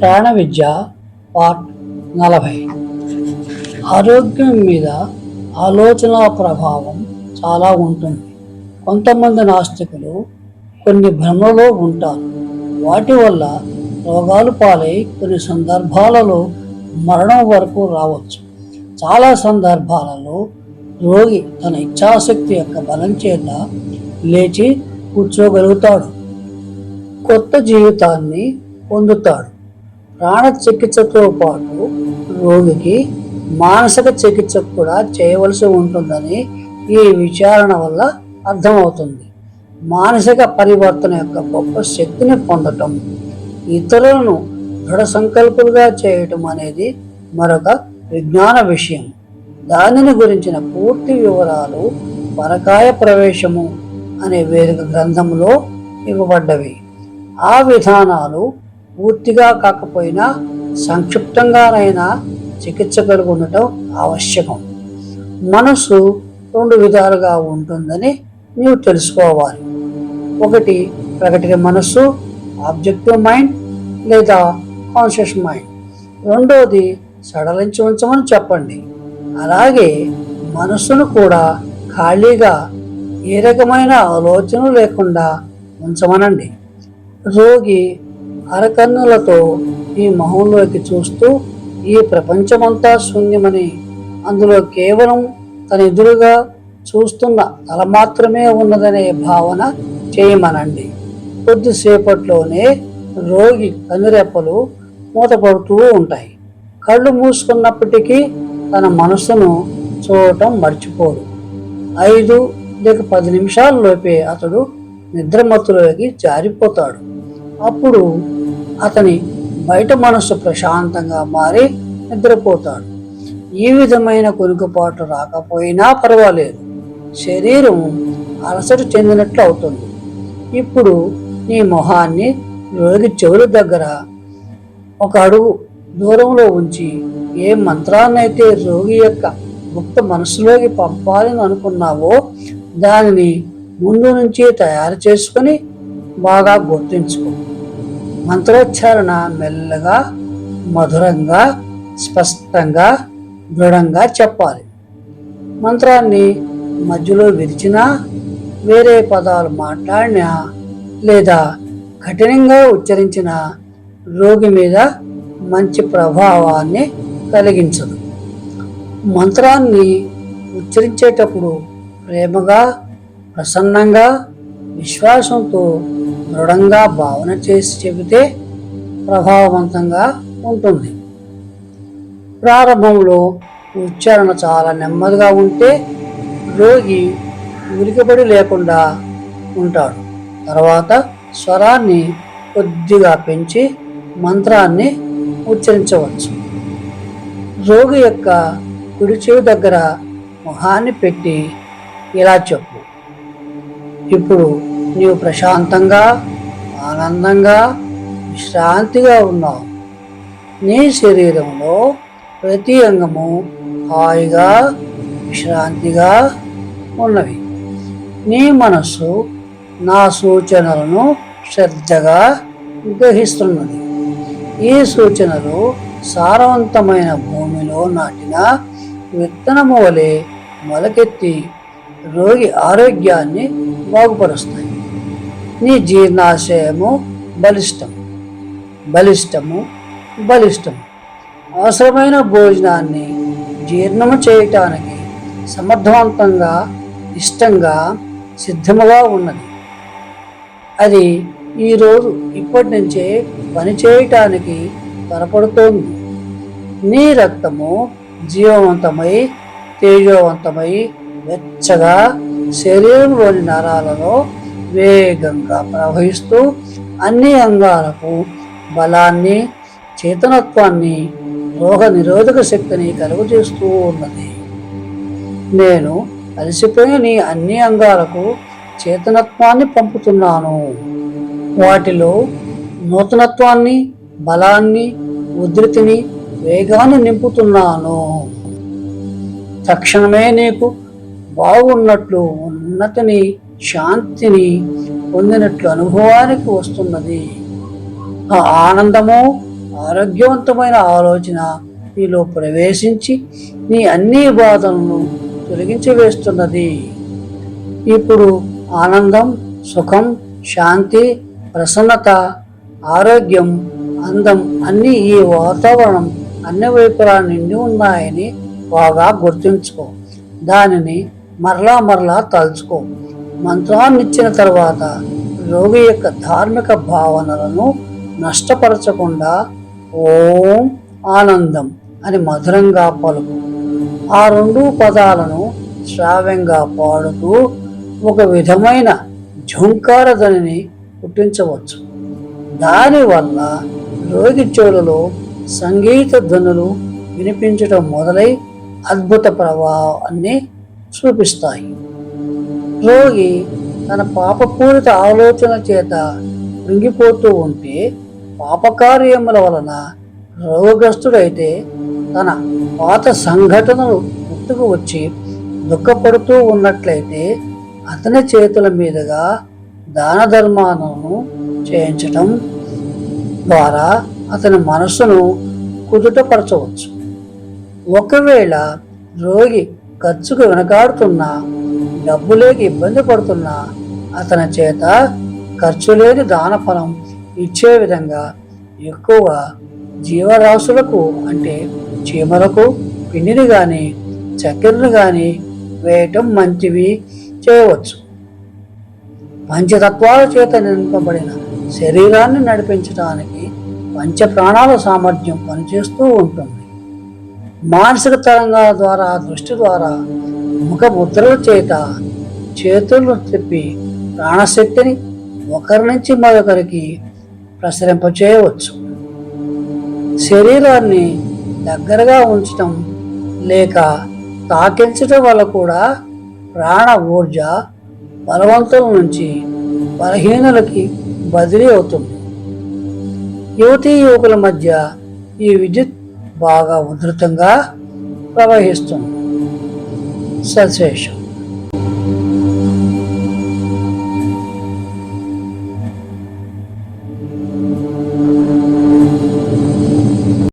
ప్రాణ విద్య పార్ట్ నలభై. ఆరోగ్యం మీద ఆలోచన ప్రభావం చాలా ఉంటుంది. కొంతమంది నాస్తికులు కొన్ని భ్రమలో ఉంటారు. వాటి వల్ల రోగాలు పాలై కొన్ని సందర్భాలలో మరణం వరకు రావచ్చు. చాలా సందర్భాలలో రోగి తన ఇచ్ఛాశక్తి యొక్క బలం చేత లేచి కూర్చోగలుగుతాడు. కొత్త జీవితాన్ని పొందుతాడు. ప్రాణ చికిత్సతో పాటు రోగికి మానసిక చికిత్స కూడా చేయవలసి ఉంటుందని ఈ విచారణ వల్ల అర్థమవుతుంది. మానసిక పరివర్తన యొక్క గొప్ప శక్తిని పొందటం ఇతరులను దృఢ సంకల్పులుగా చేయటం అనేది మరొక విజ్ఞాన విషయం. దానిని గురించిన పూర్తి వివరాలు పరకాయ ప్రవేశము అనే వేదిక గ్రంథంలో ఇవ్వబడ్డవి. ఆ విధానాలు పూర్తిగా కాకపోయినా సంక్షిప్తంగానైనా చికిత్స కలిగి ఉండటం ఆవశ్యకం. మనసు రెండు విధాలుగా ఉంటుందని నీవు తెలుసుకోవాలి. ఒకటి ప్రకటన మనస్సు ఆబ్జెక్టివ్ మైండ్ లేదా కాన్షియస్ మైండ్. రెండోది సడలించి ఉంచమని చెప్పండి. అలాగే మనస్సును కూడా ఖాళీగా ఏ రకమైన ఆలోచన లేకుండా ఉంచమనండి. రోగి అరకన్నులతో ఈ మొహంలోకి చూస్తూ ఈ ప్రపంచమంతా శూన్యమని అందులో కేవలం తన ఎదురుగా చూస్తున్న తల మాత్రమే ఉన్నదనే భావన చేయమనండి. కొద్దిసేపట్లోనే రోగి కనురెప్పలు మూతపడుతూ ఉంటాయి. కళ్ళు మూసుకున్నప్పటికీ తన మనసును చూడటం మర్చిపోడు. ఐదు లేక పది నిమిషాల్లోపే అతడు నిద్రమత్తులోకి జారిపోతాడు. అప్పుడు అతని బయట మనస్సు ప్రశాంతంగా మారి నిద్రపోతాడు. ఈ విధమైన కొనుకుపాటు రాకపోయినా పర్వాలేదు. శరీరం అలసట చెందినట్లు అవుతుంది. ఇప్పుడు నీ మొహాన్ని రోగి చెవుల దగ్గర ఒక అడుగు దూరంలో ఉంచి ఏ మంత్రాన్నైతే రోగి యొక్క ముక్త మనసులోకి పంపాలని అనుకున్నావో దానిని ముందు నుంచి తయారు చేసుకొని బాగా గుర్తుంచుకో. మంత్రోచ్చారణ మెల్లగా మధురంగా స్పష్టంగా దృఢంగా చెప్పాలి. మంత్రాన్ని మధ్యలో విరిచినా వేరే పదాలు మాట్లాడినా లేదా కఠినంగా ఉచ్చరించిన రోగి మీద మంచి ప్రభావాన్ని కలిగించదు. మంత్రాన్ని ఉచ్చరించేటప్పుడు ప్రేమగా ప్రసన్నంగా విశ్వాసంతో దృఢంగా భావన చేసి చెబితే ప్రభావవంతంగా ఉంటుంది. ప్రారంభంలో ఉచ్చారణ చాలా నెమ్మదిగా ఉంటే రోగి ఉలికబడి లేకుండా ఉంటాడు. తర్వాత స్వరాన్ని కొద్దిగా పెంచి మంత్రాన్ని ఉచ్చరించవచ్చు. రోగి యొక్క కుడి చెవి దగ్గర మొహాన్ని పెట్టి ఇలా చెప్పు. ఇప్పుడు నీవు ప్రశాంతంగా ఆనందంగా విశ్రాంతిగా ఉన్నావు. నీ శరీరంలో ప్రతి అంగము హాయిగా విశ్రాంతిగా ఉన్నవి. నీ మనస్సు నా సూచనలను శ్రద్ధగా గ్రహిస్తున్నది. ఈ సూచనలు సారవంతమైన భూమిలో నాటిన విత్తనము వలె మొలకెత్తి రోగి ఆరోగ్యాన్ని బాగుపరుస్తాయి. నీ జీర్ణాశయము బలిష్టం బలిష్టము బలిష్టం అవసరమైన భోజనాన్ని జీర్ణము చేయటానికి సమర్థవంతంగా ఇష్టంగా సిద్ధముగా ఉన్నది. అది ఈరోజు ఇప్పటి నుంచే పని చేయటానికి త్వరపడుతోంది నీ రక్తము జీవవంతమై తేజోవంతమై వెచ్చగా శరీరంలోని నరాలలో వేగంగా ప్రవహిస్తూ అన్ని అంగాలకు బలాన్ని చేతనత్వాన్ని రోగ నిరోధక శక్తిని కలుగజేస్తూ ఉన్నది. నేను అలసిపోయిన నీ అన్ని అంగాలకు చేతనత్వాన్ని పంపుతున్నాను. వాటిలో నూతనత్వాన్ని బలాన్ని ఉధృతిని వేగాన్ని నింపుతున్నాను. తక్షణమే నీకు బాగున్నట్లు ఉన్నతిని శాంతిని పొందినట్లు అనుభవానికి వస్తున్నది. ఆ ఆనందము ఆరోగ్యవంతమైన ఆలోచన నీలో ప్రవేశించి నీ అన్ని బాధలను తొలగించి వేస్తున్నది. ఇప్పుడు ఆనందం సుఖం శాంతి ప్రసన్నత ఆరోగ్యం అందం అన్నీ ఈ వాతావరణం అన్ని వైపులా నిండి ఉన్నాయని బాగా గుర్తుంచుకో. దానిని మరలా మరలా తలుచుకో. మంత్రాన్ని ఇచ్చిన తర్వాత రోగి యొక్క ధార్మిక భావనలను నష్టపరచకుండా ఓం ఆనందం అని మధురంగా పలుకు. ఆ రెండు పదాలను శ్రావ్యంగా పాడుతూ ఒక విధమైన ఝుంకార ధ్వనిని పుట్టించవచ్చు. దానివల్ల రోగి చెవులలో సంగీత ధ్వనులు వినిపించడం మొదలై అద్భుత ప్రభావాన్ని చూపిస్తాయి. రోగి తన పాపపూరిత ఆలోచన చేత కృంగిపోతూ ఉంటే పాపకార్యముల వలన రోగస్తుడైతే తన పాత సంఘటనలు గుర్తుకు వచ్చి దుఃఖపడుతూ ఉన్నట్లయితే అతని చేతుల మీదుగా దాన ధర్మాలను చేయించటం ద్వారా అతని మనస్సును కుదుటపరచవచ్చు. ఒకవేళ రోగి ఖర్చుకు వెనకాడుతున్నా డబ్బు లేక ఇబ్బంది పడుతున్నా అతని చేత ఖర్చు లేని దాన ఫలం ఇచ్చే విధంగా ఎక్కువ జీవరాశులకు అంటే చీమలకు పిండిని కానీ చక్కెరను కానీ వేయటం మంచివి చేయవచ్చు. పంచతత్వాల చేత నింపబడిన శరీరాన్ని నడిపించడానికి పంచ ప్రాణాల సామర్థ్యం పనిచేస్తూ ఉంటుంది. మానసిక తరంగాల ద్వారా దృష్టి ద్వారా ముఖ ముద్రల చేత చేతులను తిప్పి ప్రాణశక్తిని ఒకరి నుంచి మరొకరికి ప్రసరింపచేయవచ్చు. శరీరాన్ని దగ్గరగా ఉంచటం లేక తాకించటం వల్ల కూడా ప్రాణ ఊర్జ బలవంతుల నుంచి బలహీనులకి బదిలీ అవుతుంది. యువతీ యువకుల మధ్య ఈ విద్యుత్ బాగా ఉధృతంగా ప్రవహిస్తుంది. 算算什？